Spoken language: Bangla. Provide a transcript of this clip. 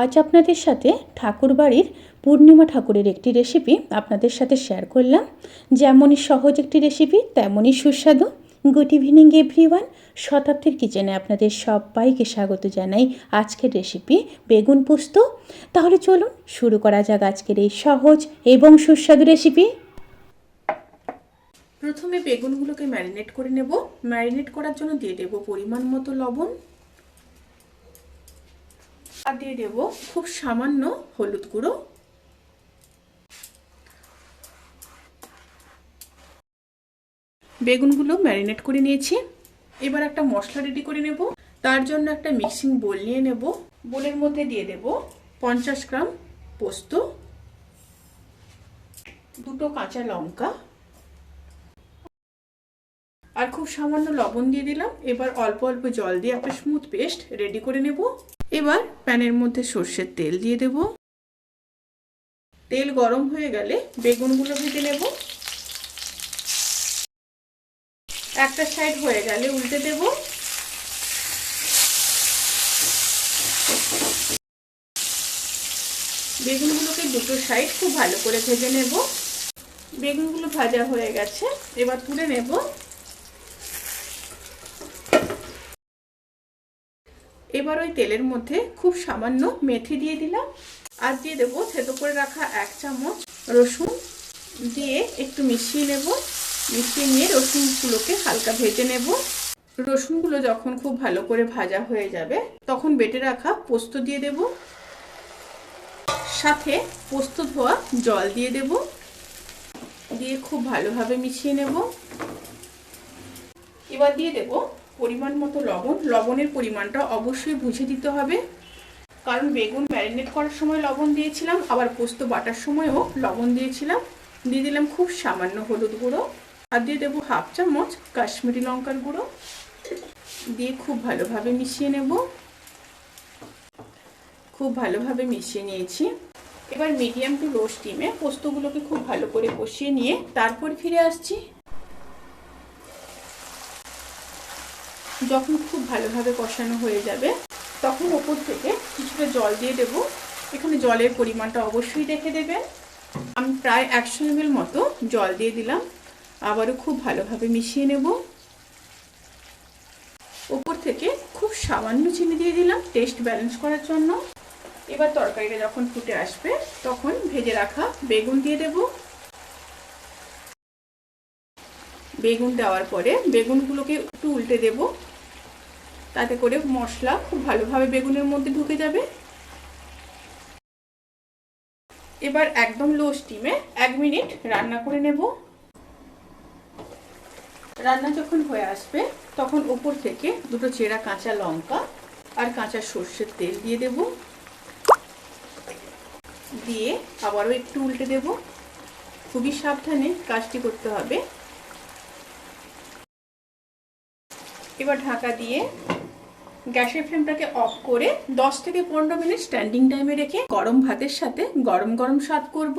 আজ আপনাদের সাথে ঠাকুরবাড়ির পূর্ণিমা ঠাকুরের একটি রেসিপি আপনাদের সাথে শেয়ার করলাম। যেমনই সহজ একটি রেসিপি তেমনই সুস্বাদু। গুড ইভিনিং এভরিওয়ান শতাব্দীর কিচেনে আপনাদের সবাইকে স্বাগত জানাই আজকের রেসিপি বেগুন পোস্ত। তাহলে চলুন শুরু করা যাক আজকের এই সহজ এবং সুস্বাদু রেসিপি প্রথমে বেগুনগুলোকে ম্যারিনেট করে নেব। ম্যারিনেট করার জন্য দিয়ে দেবো পরিমাণ মতো লবণ। আর দিয়ে দেব খুব সামান্য হলুদ গুঁড়ো। বেগুনগুলো ম্যারিনেট করে নিয়েছি। এবার একটা মশলা রেডি করে নেব। তার জন্য একটা মিক্সিং বোল নিয়ে নেব। বোলের মধ্যে দিয়ে দেব পঞ্চাশ গ্রাম পোস্ত, দুটো কাঁচা লঙ্কা, আর খুব সামান্য লবণ দিয়ে দিলাম। এবার অল্প অল্প জল দিয়ে একটা স্মুথ পেস্ট রেডি করে নেব। এবার প্যানের মধ্যে সর্ষের তেল দিয়ে দেব। তেল গরম হয়ে গেলে বেগুনগুলো ভেজে নেব। একটা সাইড হয়ে গেলে উল্টে দেব। বেগুনগুলোকে দুটো সাইড খুব ভালো করে ভেজে নেব। বেগুনগুলো ভাজা হয়ে গেছে, এবার তুলে নেব। এবার ওই তেলের মধ্যে খুব সামান্য মেথি দিয়ে দিলাম। আর দিয়ে দেবো থেতো করে রাখা এক চামচ রসুন দিয়ে একটু মিশিয়ে নেব। মিশিয়ে নিয়ে রসুনগুলোকে হালকা ভেজে নেব। রসুনগুলো যখন খুব ভালো করে ভাজা হয়ে যাবে, তখন বেটে রাখা পোস্ত দিয়ে দেব। সাথে পোস্ত ধোয়া জল দিয়ে দেব। দিয়ে খুব ভালোভাবে মিশিয়ে নেব। এবার দিয়ে দেব পরিমাণ মতো লবণ। লবণের পরিমাণটা অবশ্যই বুঝে দিতে হবে। কারণ বেগুন ম্যারিনেট করার সময় লবণ দিয়েছিলাম, আবার পোস্ত বাটার সময়ও লবণ দিয়েছিলাম। দিয়ে দিলাম খুব সামান্য হলুদ গুঁড়ো, আর দিয়ে দেবো হাফ চামচ কাশ্মীরি লঙ্কার গুঁড়ো। দিয়ে খুব ভালোভাবে মিশিয়ে নেব। খুব ভালোভাবে মিশিয়ে নিয়েছি। এবার মিডিয়াম টু লো স্টিমে পোস্তগুলোকে খুব ভালো করে কষিয়ে নিয়ে তারপর ফিরে আসছি। যখন খুব ভালোভাবে কষানো হয়ে যাবে, তখন ওপর থেকে কিছুটা জল দিয়ে দেব। এখানে জলের পরিমাণটা অবশ্যই দেখে দেবেন। আমি প্রায় একশো এম মতো জল দিয়ে দিলাম। আবারও খুব ভালোভাবে মিশিয়ে নেব। ওপর থেকে খুব সামান্য চিনি দিয়ে দিলাম টেস্ট ব্যালেন্স করার জন্য। এবার তরকারিটা যখন ফুটে আসবে, তখন ভেজে রাখা বেগুন দিয়ে দেব। বেগুন দেওয়ার পরে বেগুনগুলোকে একটু উল্টে দেব। তাতে করে মশলা খুব ভালোভাবে বেগুনের মধ্যে ঢুকে যাবে। এবার একদম লো স্টিমে এক মিনিট রান্না করে নেব। রান্না যখন হয়ে আসবে, তখন উপর থেকে দুটো চেরা কাঁচা লঙ্কা আর কাঁচা সর্ষের তেল দিয়ে দেব। দিয়ে আবারও একটু উল্টে দেব। খুবই সাবধানে কাজটি করতে হবে। এবার ঢাকা দিয়ে গ্যাসের ফ্লেমটাকে অফ করে 10 থেকে পনেরো মিনিট স্ট্যান্ডিং টাইমে রেখে গরম ভাতের সাথে গরম গরম স্বাদ করব।